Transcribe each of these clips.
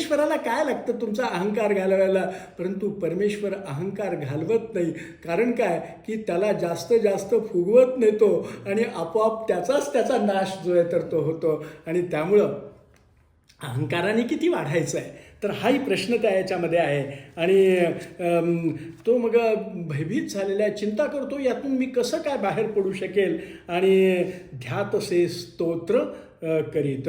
परमेश्वराला काय लागतं तुमचा अहंकार घालवायला? परंतु परमेश्वर अहंकार घालवत नाही. कारण काय? की त्याला जास्त जास्त फुगवत नेतो आणि आपोआप त्याचाच त्याचा नाश जो आहे तर तो होतो. आणि त्यामुळं अहंकाराने किती वाढायचं आहे तर हाही प्रश्न त्या याच्यामध्ये आहे. आणि तो मग भयभीत झालेला आहे. चिंता करतो यातून मी कसं काय बाहेर पडू शकेल? आणि ध्यातसे स्तोत्र करीत.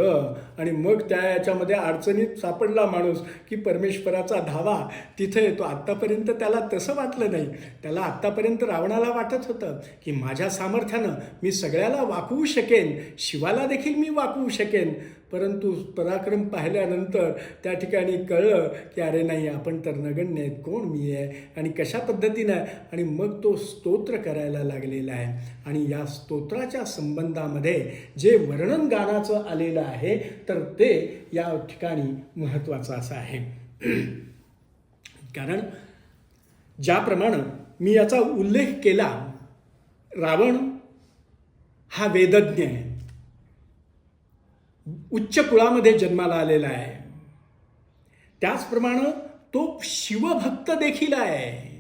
आणि मग त्या याच्यामध्ये अडचणीत सापडला माणूस की परमेश्वराचा धावा तिथे येतो. आत्तापर्यंत त्याला तसं वाटलं नाही. त्याला आत्तापर्यंत रावणाला वाटत होतं की माझ्या सामर्थ्यानं मी सगळ्याला वाकवू शकेन. शिवाला देखील मी वाकवू शकेन. परंतु पराक्रम पाहिल्यानंतर त्या ठिकाणी कळलं की अरे नाही आपण तर नगण्य आहेत कोण मी आहे आणि कशा पद्धतीनं? आहे आणि मग तो स्तोत्र करायला लागलेला आहे. आणि या स्तोत्राच्या संबंधामध्ये जे वर्णन गानाचं आलेलं आहे तर ते या ठिकाणी महत्त्वाचं असं आहे. कारण ज्याप्रमाणे मी याचा उल्लेख केला रावण हा वेदज्ञ आहे. उच्च कुळामध्ये जन्माला आलेला आहे. त्याचप्रमाणे तो शिवभक्त देखील आहे.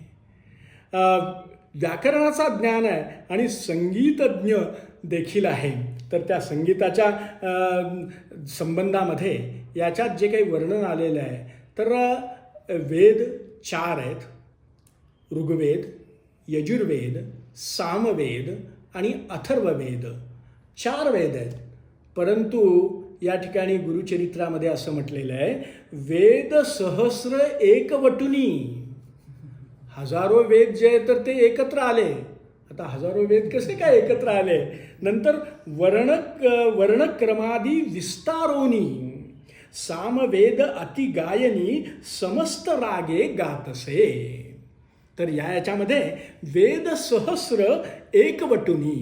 व्याकरणाचा ज्ञान आहे आणि संगीतज्ञ देखील आहे. तर त्या संगीताच्या संबंधामध्ये याच्यात जे काही वर्णन आलेलं आहे तर वेद चार आहेत. ऋग्वेद यजुर्वेद सामवेद आणि अथर्ववेद. चार वेद आहेत. परंतु या ठिकाणी गुरुचरित्रामध्ये असं म्हटलेलं आहे वेद सहस्र एकवटुनी. हजारो वेद जे आहे तर ते एकत्र आले. आता हजारो वेद कसे काय एकत्र आले? नंतर वर्ण वर्णक्रमादी विस्तारोनी सामवेद अतिगायनी समस्त रागे गातसे. तर या याच्यामध्ये वेद सहस्र एकवटुनी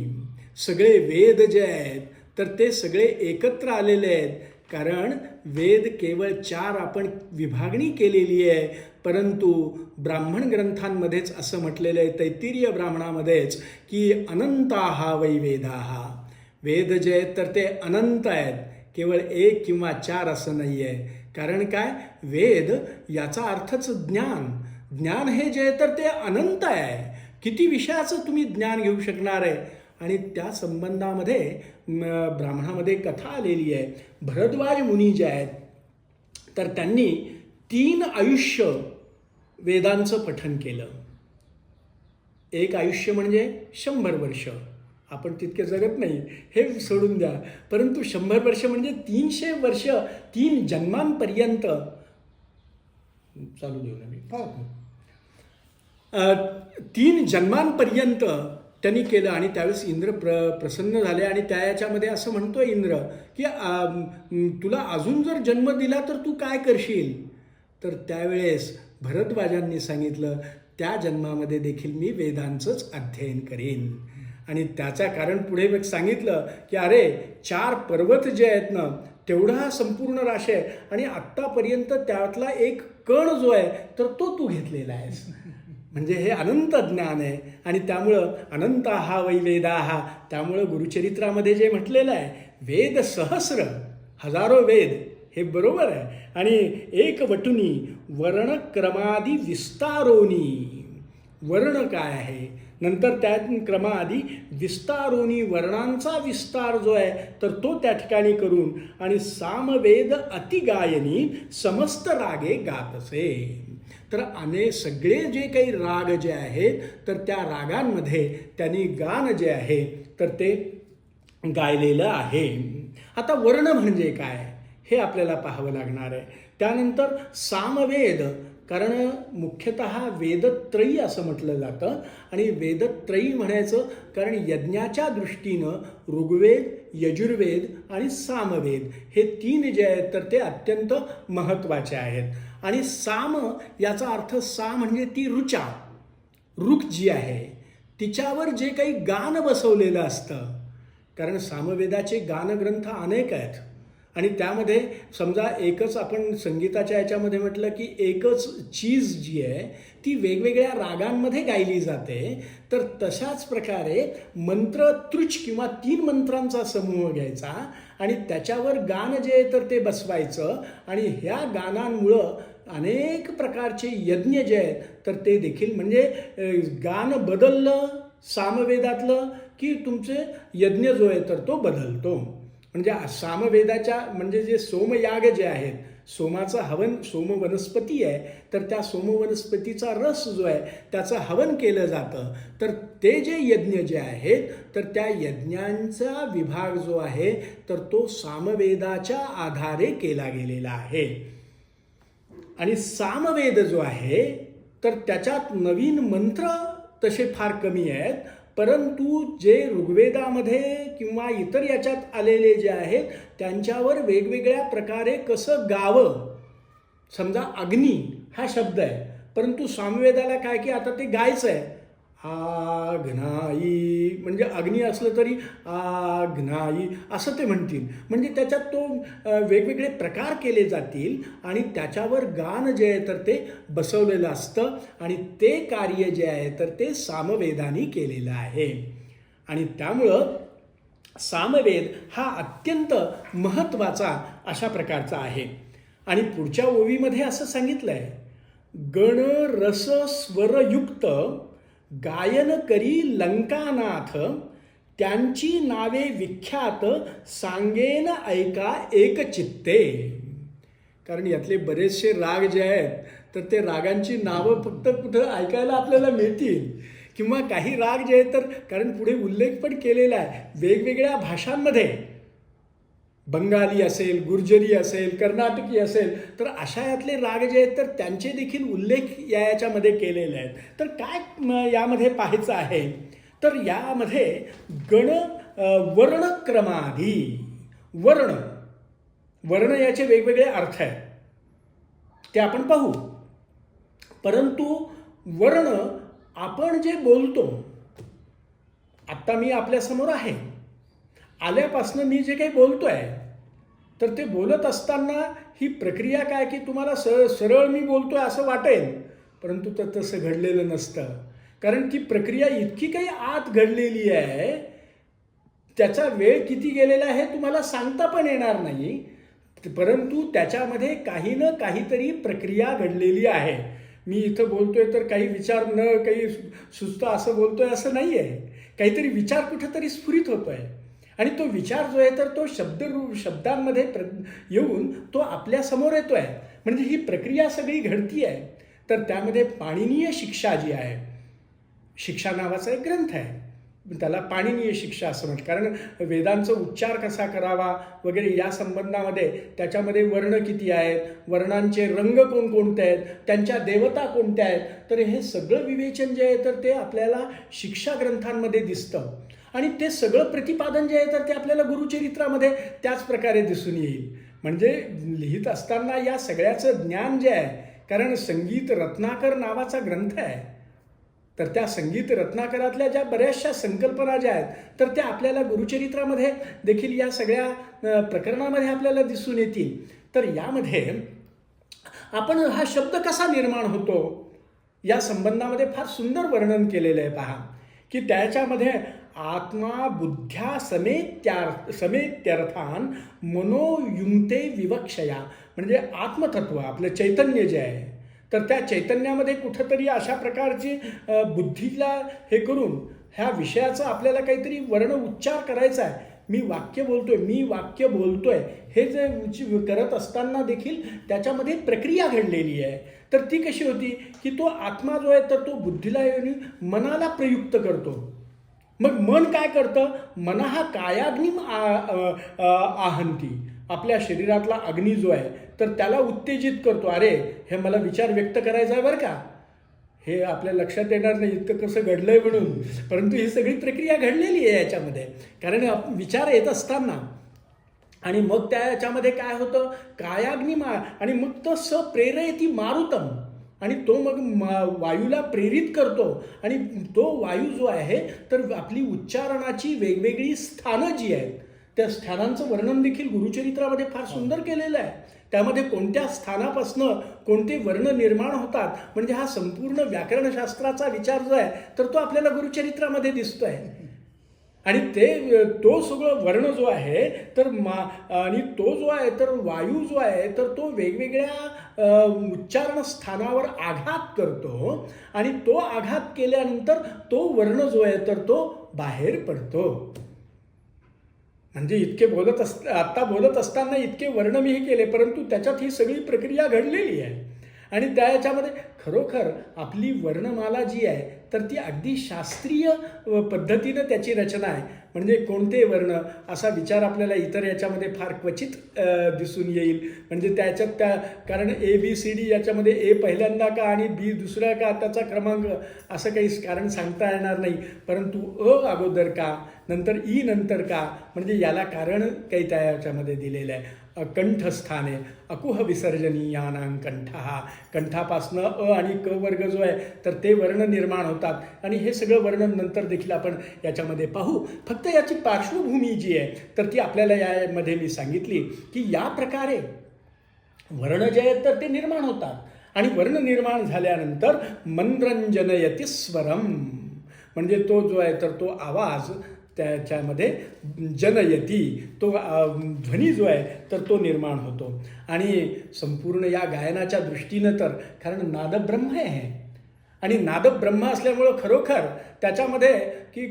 सगळे वेद जे आहेत तर ते सगळे एकत्र आलेले आहेत. कारण वेद केवळ चार आपण विभागणी केलेली आहे. परंतु ब्राह्मण ग्रंथांमध्येच असं म्हटलेलं आहे तैतिरीय ब्राह्मणामध्येच की अनंता हा वै वेदाहा वेद जे आहेत तर ते अनंत आहेत. केवळ एक किंवा चार असं नाही आहे कारण काय? वेद याचा अर्थच ज्ञान. ज्ञान हे जे आहे तर ते अनंत आहे. किती विषयाचं तुम्ही ज्ञान घेऊ शकणार आहे? आणि त्या संबंधामध्ये ब्राह्मणामध्ये कथा आलेली आहे. भरद्वाज मुनी जे आहेत तर त्यांनी तीन आयुष्य वेदांचं पठन केलं. एक आयुष्य म्हणजे शंभर वर्ष. आपण तितके जगत नाही हे सोडून द्या. परंतु शंभर वर्ष म्हणजे तीनशे वर्ष तीन जन्मांपर्यंत. चालू देऊ ना मी. अ, तीन जन्मांपर्यंत त्यांनी केलं आणि त्यावेळेस इंद्र प्र प्रसन्न झाले आणि त्या याच्यामध्ये असं म्हणतो इंद्र की तुला अजून जर जन्म दिला तर तू काय करशील? तर त्यावेळेस भरद्वाजांनी सांगितलं त्या जन्मामध्ये देखील मी वेदांचंच अध्ययन करेन. आणि त्याचं कारण पुढे मग सांगितलं की अरे चार पर्वत जे आहेत ना तेवढा हा संपूर्ण राश आहे आणि आत्तापर्यंत त्यातला एक कण जो आहे तर तो तू घेतलेला आहेस. म्हणजे हे अनंत ज्ञान आहे. आणि त्यामुळं अनंत हा वै वेदा हा त्यामुळं गुरुचरित्रामध्ये जे म्हटलेलं आहे वेद सहस्र हजारो वेद हे बरोबर आहे. आणि एक वटुनी वर्णक्रमादी विस्तारोनी. वर्ण काय आहे? नंतर त्या क्रमाआधी विस्तारोनी वर्णांचा विस्तार जो आहे तर तो त्या ठिकाणी करून आणि सामवेद अतिगायनी समस्त रागे गात असे तर अने सगळे जे काही राग जे आहेत तर त्या रागांमध्ये त्यांनी गान जे आहे तर ते गायलेलं आहे. आता वर्ण म्हणजे काय? हे आपल्याला पाहावं लागणार आहे. त्यानंतर सामवेद कारण मुख्यतः वेदत्रयी असं म्हटलं जातं. आणि वेदत्रयी म्हणायचं कारण यज्ञाच्या दृष्टीनं ऋग्वेद यजुर्वेद आणि सामवेद हे तीन जे आहेत तर ते अत्यंत महत्त्वाचे आहेत. आणि साम याचा अर्थ सा म्हणजे ती रुचा रुख जी आहे तिच्यावर जे काही गान बसवलेलं असतं. कारण सामवेदाचे गानग्रंथ अनेक आहेत. आणि त्यामध्ये समजा एकच आपण संगीताच्या याच्यामध्ये म्हटलं की एकच चीज जी आहे ती वेगवेगळ्या रागांमध्ये गायली जाते. तर तशाच प्रकारे मंत्र तृच किंवा तीन मंत्रांचा समूह घ्यायचा आणि त्याच्यावर गाणं जे आहे तर ते बसवायचं आणि ह्या गाणांमुळं अनेक प्रकारचे यज्ञ जे आहेत तर ते देखील म्हणजे गाणं बदललं सामवेदातलं की तुमचे यज्ञ जो आहे तर तो बदलतो. म्हणजे सामवेदाच्या म्हणजे जे सोमयाग जे आहेत सोमाचं हवन सोम वनस्पती आहे तर त्या सोम वनस्पतीचा रस जो आहे त्याचं हवन केलं जातं. तर ते जे यज्ञ जे आहेत तर त्या यज्ञांचा विभाग जो आहे तर तो सामवेदाच्या आधारे केला गेलेला आहे. आणि सामवेद जो आहे तर त्याच्यात नवीन मंत्र तसे फार कमी आहेत. परंतु जे ऋग्वेदामध्ये किंवा इतर याच्यात आलेले जे आहेत त्यांच्यावर वेगवेगळ्या प्रकारे कसं गावं समजा अग्नी हा शब्द आहे परंतु सामवेदाला काय की आता ते गायचं आहे. आघ्नाई. म्हणजे अग्नी असलं तरी आघ्नाई असं ते म्हणतील. म्हणजे त्याच्यात तो वेगवेगळे प्रकार केले जातील आणि त्याच्यावर गान जे आहे तर ते बसवलेलं असतं आणि ते कार्य जे आहे तर ते सामवेदानी केलेलं आहे. आणि त्यामुळं सामवेद हा अत्यंत महत्त्वाचा अशा प्रकारचा आहे. आणि पुढच्या ओवीमध्ये असं सांगितलं आहे गण रस स्वरयुक्त गायन करी लंकानाथ त्यांची नावे विख्यात सांगेन ऐका एक चित्ते. कारण यातले बरेचसे राग जे आहेत तर ते रागांची नावं फक्त कुठं ऐकायला आपल्याला मिळतील. किंवा काही राग जे आहेत तर कारण पुढे उल्लेख पण केलेला आहे वेगवेगळ्या भाषांमध्ये. बंगाली असेल गुर्जरी असेल कर्नाटकी असेल तर अशा यातले राग जे आहेत तर त्यांचे देखील उल्लेख या याच्यामध्ये केलेले आहेत. तर काय यामध्ये पाहायचं आहे? तर यामध्ये गण वर्णक्रमाधी वर्ण वर्ण याचे वेगवेगळे अर्थ आहेत. ते आपण पाहू. परंतु वर्ण आपण जे बोलतो आत्ता मी आपल्यासमोर आहे. आल्यापासनं मी जे काही बोलतो आहे तर ते बोलत असताना ही प्रक्रिया काय की तुम्हाला स सरळ मी बोलतोय असं वाटेल परंतु तर तसं घडलेलं नसतं. कारण ती प्रक्रिया इतकी काही आत घडलेली आहे त्याचा वेळ किती गेलेला आहे तुम्हाला सांगता पण येणार नाही परंतु त्याच्यामध्ये काही ना काहीतरी प्रक्रिया घडलेली आहे. मी इथं बोलतोय तर काही विचार न काही सुचतं असं बोलतोय असं नाही आहे काहीतरी विचार कुठेतरी स्फुरित होतोय. आणि तो विचार जो आहे तर तो शब्द शब्दांमध्ये प्र येऊन तो आपल्यासमोर येतो आहे म्हणजे ही प्रक्रिया सगळी घडती आहे तर त्यामध्ये पाणिनीय शिक्षा जी आहे शिक्षा नावाचा एक ग्रंथ आहे. त्याला पाणिनीय शिक्षा असं म्हणतात कारण वेदांचा उच्चार कसा करावा वगैरे या संबंधामध्ये त्याच्यामध्ये वर्ण किती आहेत वर्णांचे रंग कोणकोणते आहेत त्यांच्या देवता कोणत्या आहेत तर हे सगळं विवेचन जे आहे तर ते आपल्याला शिक्षा ग्रंथांमध्ये दिसतं. आणि ते सगळं प्रतिपादन जे आहे तर ते आपल्याला गुरुचरित्रामध्ये त्याच प्रकारे दिसून येईल. म्हणजे लिहित असताना या सगळ्याचं ज्ञान जे आहे कारण संगीत रत्नाकर नावाचा ग्रंथ आहे तर त्या संगीत रत्नाकरातल्या ज्या बऱ्याचशा संकल्पना ज्या आहेत तर त्या आपल्याला गुरुचरित्रामध्ये देखील या सगळ्या प्रकरणामध्ये आपल्याला दिसून येतील. तर यामध्ये आपण हा शब्द कसा निर्माण होतो या संबंधामध्ये फार सुंदर वर्णन केलेलं आहे पहा की त्याच्यामध्ये आत्मा बुद्ध्या समेत्यार्थ समेत्यर्थान मनोयुंते विवक्षया. म्हणजे आत्मतत्व आपलं चैतन्य जे आहे. तर त्या चैतन्यामध्ये कुठंतरी अशा प्रकारची बुद्धीला हे करून ह्या विषयाचा आपल्याला काहीतरी वर्ण उच्चार करायचा आहे. मी वाक्य बोलतोय मी वाक्य बोलतोय हे जे करत असताना देखील त्याच्यामध्ये प्रक्रिया घडलेली आहे. तर ती कशी होती? की तो आत्मा जो आहे तर तो बुद्धीला येऊन मनाला प्रयुक्त करतो. मग मन काय करतं? मना हा कायाग्निम आहंती. आपल्या शरीरातला अग्नी जो आहे तर त्याला उत्तेजित करतो. अरे हे मला विचार व्यक्त करायचा आहे बरं का? हे आपल्या लक्षात येणार नाही इतकं कसं घडलं आहे म्हणून. परंतु ही सगळी प्रक्रिया घडलेली आहे याच्यामध्ये. कारण विचार येत असताना. आणि मग त्या याच्यामध्ये काय होतं? कायाग्निमा. आणि मग तो स प्रेरयती मारुतम. आणि तो मग मा- वायूला प्रेरित करतो. आणि तो वायू जो आहे तर आपली उच्चारणाची वेगवेगळी स्थानं जी आहेत त्या स्थानांचं वर्णन देखील गुरुचरित्रामध्ये फार सुंदर केलेलं आहे. त्यामध्ये कोणत्या स्थानापासनं कोणते वर्ण निर्माण होतात म्हणजे हा संपूर्ण व्याकरणशास्त्राचा विचार जो आहे तर तो आपल्याला गुरुचरित्रामध्ये दिसतो आहे आणि ते तो सगळं वर्ण जो आहे तर मा आणि तो जो आहे तर वायू जो आहे तर तो वेगवेगळ्या उच्चारण स्थानावर आघात करतो आणि तो आघात केल्यानंतर तो वर्ण जो आहे तर तो बाहेर पडतो. म्हणजे इतके बोलत अस आत्ता बोलत असताना इतके वर्ण मी हे केले परंतु त्याच्यात ही सगळी प्रक्रिया घडलेली आहे. आणि त्या याच्यामध्ये खरोखर आपली वर्णमाला जी आहे तर ती अगदी शास्त्रीय पद्धतीनं त्याची रचना आहे. म्हणजे कोणते वर्ण? असा विचार आपल्याला इतर याच्यामध्ये फार क्वचित दिसून येईल. म्हणजे त्याच्यात त्या कारण ए बी सी डी याच्यामध्ये ए पहिल्यांदा का आणि बी दुसऱ्या का त्याचा क्रमांक? असं काही कारण सांगता येणार नाही. परंतु अ अगोदर का? नंतर ई नंतर का? म्हणजे याला कारण काही त्या याच्यामध्ये दिलेलं आहे. कंठस्थाने अकुह विसर्जनीयानां कंठ. हा कंठापासनं अ आणि क वर्ग जो आहे तर ते वर्ण निर्माण होतात. आणि हे सगळं वर्णन नंतर देखील आपण याच्यामध्ये पाहू. फक्त याची पार्श्वभूमी जी आहे तर ती आपल्याला यामध्ये मी सांगितली की या प्रकारे वर्ण जे आहेत तर ते निर्माण होतात. आणि वर्ण निर्माण झाल्यानंतर मनरंजनयती स्वरम. म्हणजे तो जो आहे तर तो आवाज त्याच्यामध्ये जनयती तो ध्वनी जो आहे तर तो निर्माण होतो. आणि संपूर्ण या गायनाच्या दृष्टीनं तर कारण नादब्रह्म आहे. आणि नादब्रह्म असल्यामुळं खरोखर त्याच्यामध्ये की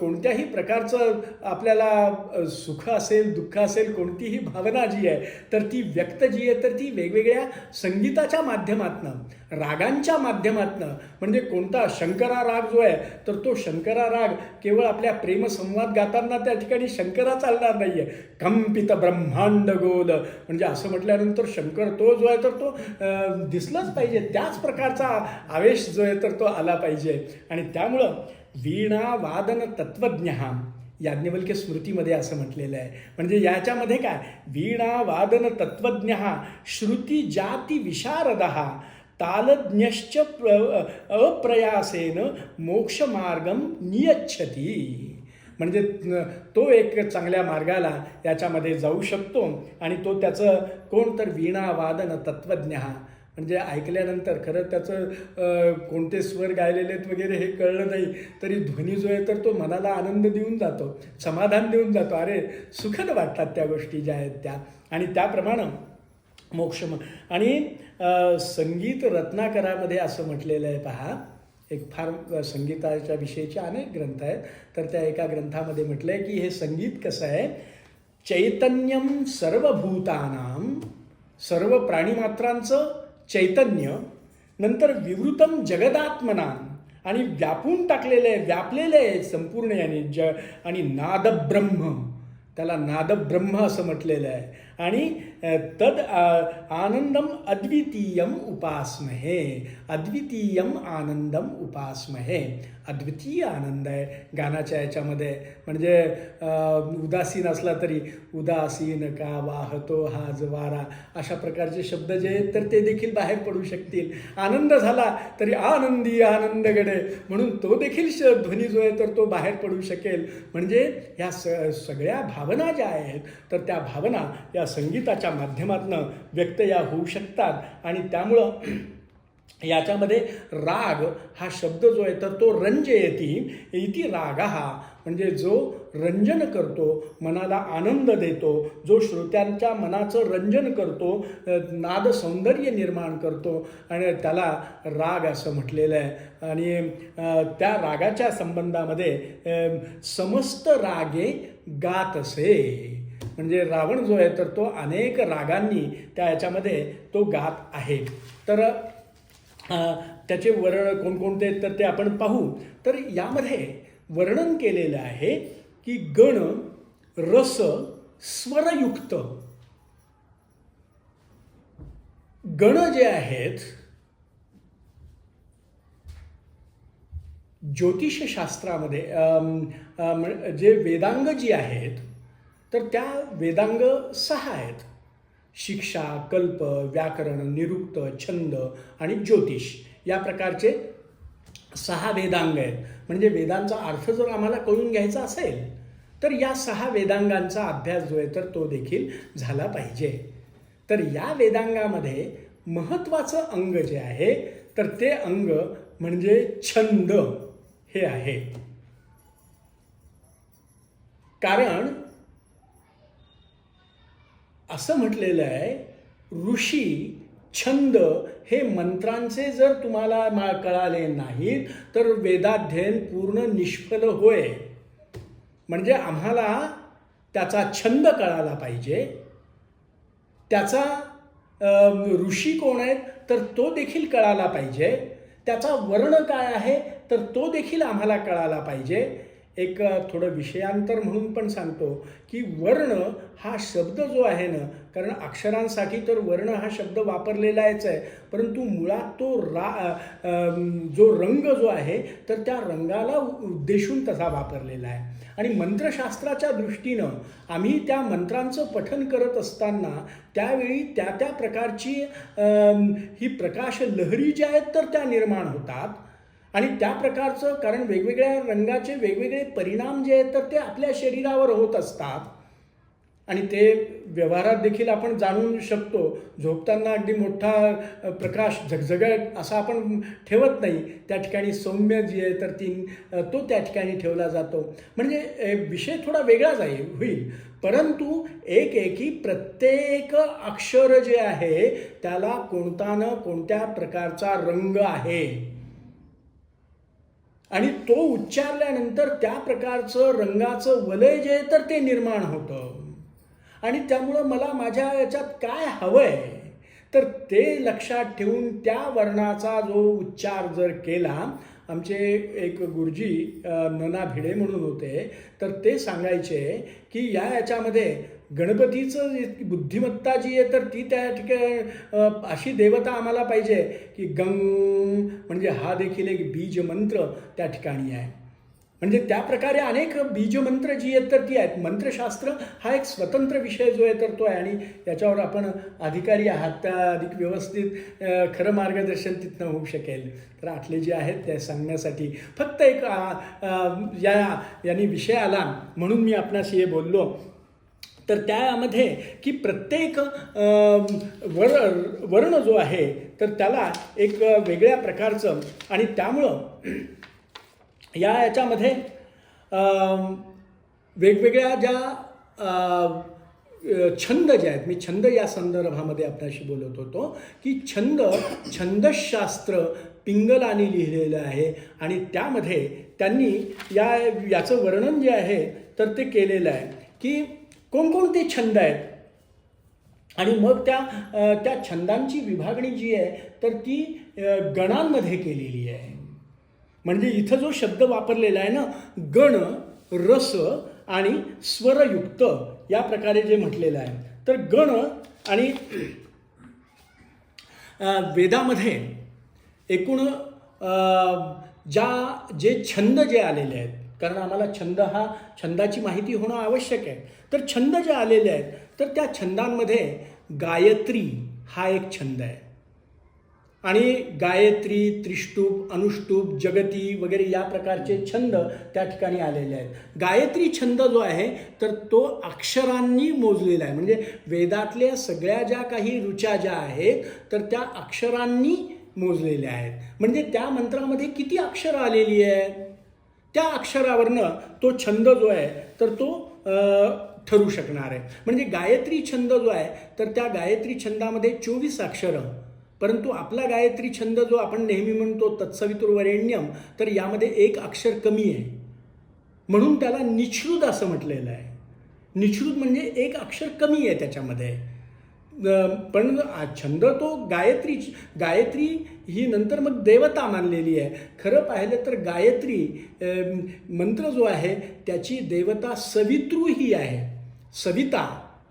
कोणत्याही प्रकारचं आपल्याला सुख असेल दुःख असेल कोणतीही भावना जी आहे तर ती व्यक्त जी आहे तर ती वेगवेगळ्या संगीताच्या माध्यमातनं रागांच्या माध्यमातनं म्हणजे कोणता शंकरा राग जो आहे तर तो शंकरा राग केवळ आपल्या प्रेमसंवाद गाताना त्या ठिकाणी शंकरा चालणार नाही आहे कंपित ब्रह्मांड गोल. म्हणजे असं म्हटल्यानंतर शंकर तो जो आहे तर तो दिसलाच पाहिजे. त्याच प्रकारचा आवेश जो आहे तर तो आला पाहिजे. आणि त्यामुळं वीणा वादन तत्वज्ञ याज्ञवल्क्य स्मृतीमध्ये असं म्हटलेलं आहे. म्हणजे याच्यामध्ये काय? वीणा वादन तत्वज्ञ श्रुती जाती विशारद तालज्ञश्च प्र अप्रयासेन मोक्षमार्गम नियच्छती. म्हणजे तो एक चांगल्या मार्गाला याच्यामध्ये जाऊ शकतो आणि तो त्याचं कोण तर वीणा वादन तत्वज्ञ म्हणजे ऐकल्यानंतर खरं त्याचं कोणते स्वर गायलेले आहेत वगैरे हे कळलं नाही. तरी ध्वनी जो आहे तर तो मनाला आनंद देऊन जातो समाधान देऊन जातो. अरे सुखद वाटतात त्या गोष्टी ज्या आहेत त्या. आणि त्याप्रमाणे मोक्ष आणि संगीत रत्नाकरामध्ये असं म्हटलेलं आहे पहा एक फार संगीताच्या विषयीचे अनेक ग्रंथ आहेत. तर त्या एका ग्रंथामध्ये म्हटलं आहे की हे संगीत कसं आहे? चैतन्यम सर्वभूतानां सर्व प्राणीमात्रांचं चैतन्य नंतर विवृतम जगदात्मना आणि व्यापून टाकलेलं आहे व्यापलेलं आहे संपूर्ण याने ज आणि नादब्रह्म. त्याला नादब्रह्म असं म्हटलेलं आहे. आणि तद आनंदम अद्वितीयम उपासमहे. अद्वितीयम आनंदम उपासमहे. अद्वितीय आनंद आहे. गाण्याच्या याच्यामध्ये म्हणजे उदासीन असला तरी उदासीन का वाहतो हा जवारा अशा प्रकारचे शब्द जे आहेत तर ते देखील बाहेर पडू शकतील. आनंद झाला तरी आनंदी आनंद गडे म्हणून तो देखील श ध्वनी जो आहे तर तो बाहेर पडू शकेल. म्हणजे ह्या स सगळ्या भावना ज्या आहेत तर त्या भावना या संगीताच्या माध्यमातून व्यक्त या होऊ शकतात. आणि त्यामुळं याच्यामध्ये राग हा शब्द जो आहे तर तो रंजयती इति राग. हा म्हणजे जो रंजन करतो मनाला आनंद देतो जो श्रोत्यांच्या मनाचं रंजन करतो नाद सौंदर्य निर्माण करतो आणि त्याला राग असं म्हटलेलं आहे. आणि त्या रागाच्या संबंधामध्ये समस्त रागे गात असे म्हणजे रावण जो आहे तर तो अनेक रागांनी त्या याच्यामध्ये तो गात आहे. तर त्याचे वर्ण कोणकोणते आहेत तर ते आपण पाहू. तर यामध्ये वर्णन केलेलं आहे की गण रस स्वरयुक्त. गण जे आहेत ज्योतिषशास्त्रामध्ये जे वेदांग जी आहेत तर त्या वेदांग सहा आहेत. शिक्षा कल्प व्याकरण निरुक्त छंद आणि ज्योतिष या प्रकारचे सहा वेदांग आहेत. म्हणजे वेदांचा अर्थ जर आम्हाला कळून घ्यायचा असेल तर या सहा वेदांगांचा अभ्यास जो आहे तर तो देखील झाला पाहिजे. तर या वेदांगामध्ये महत्त्वाचं अंग जे आहे तर ते अंग म्हणजे छंद हे आहे. कारण असं म्हटलेलं आहे ऋषी छंद हे मंत्रांचे जर तुम्हाला मा कळाले नाहीत तर वेदाध्ययन पूर्ण निष्फल होय. म्हणजे आम्हाला त्याचा छंद कळाला पाहिजे. त्याचा ऋषी कोण आहेत तर तो देखील कळाला पाहिजे. त्याचा वर्ण काय आहे तर तो देखील आम्हाला कळाला पाहिजे. एक थोडं विषयांतर म्हणून पण सांगतो की वर्ण हा शब्द जो आहे ना कारण अक्षरांसाठी तर वर्ण हा शब्द वापरलेलाच आहे परंतु मुळात तो रा जो रंग जो आहे तर त्या रंगाला उद्देशून तसा वापरलेला आहे. आणि मंत्रशास्त्राच्या दृष्टीनं आम्ही त्या मंत्रांचं पठन करत असताना त्यावेळी त्या त्या प्रकारची ही प्रकाश लहरी ज्या आहेत तर त्या निर्माण होतात. आणि त्या प्रकारचं कारण वेगवेगळ्या रंगाचे वेगवेगळे परिणाम जे आहेत तर ते आपल्या शरीरावर होत असतात. आणि ते व्यवहारात देखील आपण जाणून शकतो. झोपताना अगदी मोठा प्रकाश झगझगत असा आपण ठेवत नाही. त्या ठिकाणी सौम्य जी आहे तर ती तो त्या ठिकाणी ठेवला जातो. म्हणजे विषय थोडा वेगळाच आहे होईल. परंतु एक एकी प्रत्येक अक्षर जे आहे त्याला कोणता न कोणत्या प्रकारचा रंग आहे. आणि तो उच्चारल्यानंतर त्या प्रकारचं रंगाचं वलय जे आहे तर ते निर्माण होतं. आणि त्यामुळं मला माझ्या याच्यात काय हवं आहे तर ते लक्षात ठेवून त्या वर्णाचा जो उच्चार जर केला आमचे एक गुरुजी नना भिडे म्हणून होते तर ते सांगायचे की या याच्यामध्ये गणपतीचं बुद्धिमत्ता जी आहे तर ती त्या ठिकाणी अशी देवता आम्हाला पाहिजे की गंग म्हणजे हा देखील एक बीज मंत्र त्या ठिकाणी आहे. म्हणजे त्या प्रकारे अनेक बीजमंत्र जी आहेत तर ती आहेत. मंत्रशास्त्र हा एक स्वतंत्र विषय जो आहे तर तो आहे. आणि याच्यावर आपण अधिकारी आहात त्या अधिक व्यवस्थित खरं मार्गदर्शन तिथनं होऊ शकेल. तर आटले जे आहेत ते सांगण्यासाठी फक्त एक या यांनी विषय आला म्हणून मी आपणाशी हे बोललो. तर त्यामध्ये की प्रत्येक वर वर्ण जो आहे तर त्याला एक वेगळ्या प्रकारचं आणि त्यामुळं या याच्यामध्ये वेगवेगळ्या ज्या छंद जे आहेत मी छंद या संदर्भामध्ये आपल्याशी बोलत होतो की छंद छंदशास्त्र पिंगलाने लिहिलेलं आहे आणि त्यामध्ये त्यांनी या याचं वर्णन जे आहे तर ते केलेलं आहे की कोणकोणते छंद आहेत? आणि मग त्या त्या छंदांची विभागणी जी आहे तर ती गणांमध्ये केलेली आहे. म्हणजे इथं जो शब्द वापरलेला आहे ना गण रस आणि स्वरयुक्त या प्रकारे जे म्हटलेलं आहे. तर गण आणि वेदामध्ये एकूण ज्या जे छंद जे आलेले आहेत कारण आम्हाला छंद हा छंदाची माहिती होणं आवश्यक आहे. तर छंद जे आलेले आहेत तर त्या छंदांमध्ये गायत्री हा एक छंद आहे. आणि गायत्री त्रिष्टूप अनुष्टूप जगती वगैरे या प्रकारचे छंद त्या ठिकाणी आलेले आहेत. गायत्री छंद जो आहे तर तो अक्षरांनी मोजलेला आहे. म्हणजे वेदातल्या सगळ्या ज्या काही रुचा ज्या आहेत तर त्या अक्षरांनी मोजलेल्या आहेत. म्हणजे त्या मंत्रामध्ये किती अक्षरं आलेली आहेत? त्या अक्षरावरनं तो छंद जो आहे तर तो ठरू शकणार आहे. म्हणजे गायत्री छंद जो आहे तर त्या गायत्री छंदामध्ये चोवीस अक्षरं परंतु आपला गायत्री छंद जो आपण नेहमी म्हणतो तत्सवितुर्वरेण्यम तर यामध्ये एक अक्षर कमी आहे. म्हणून त्याला निश्रुत असं म्हटलेलं आहे. निश्रुत म्हणजे एक अक्षर कमी आहे त्याच्यामध्ये. पण छंद तो गायत्री गायत्री ही नंतर मग देवता मानलेली आहे. खरं पाहिलं तर गायत्री मंत्र जो आहे त्याची देवता सवितृ ही आहे. सविता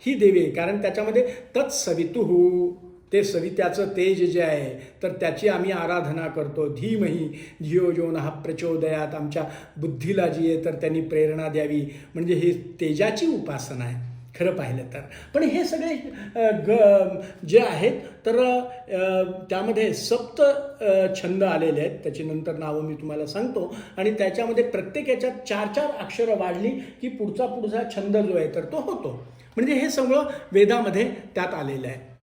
ही देवी आहे कारण त्याच्यामध्ये तत्सवितुः. ते सवित्याचं तेज जे आहे तर त्याची आम्ही आराधना करतो. धीमही धियो जो नहा प्रचोदयात आमच्या बुद्धीला जी आहे तर त्यांनी प्रेरणा द्यावी. म्हणजे हे तेजाची उपासना आहे खरं पाहिलं तर. पण हे सगळे ग जे आहेत तर त्यामध्ये सप्त छंद आलेले आहेत. त्याची नंतर नावं मी तुम्हाला सांगतो. आणि त्याच्यामध्ये प्रत्येक याच्यात चार चार अक्षरं वाढली की पुढचा पुढचा छंद जो आहे तर तो होतो. म्हणजे हे सगळं वेदामध्ये त्यात आलेलं आहे.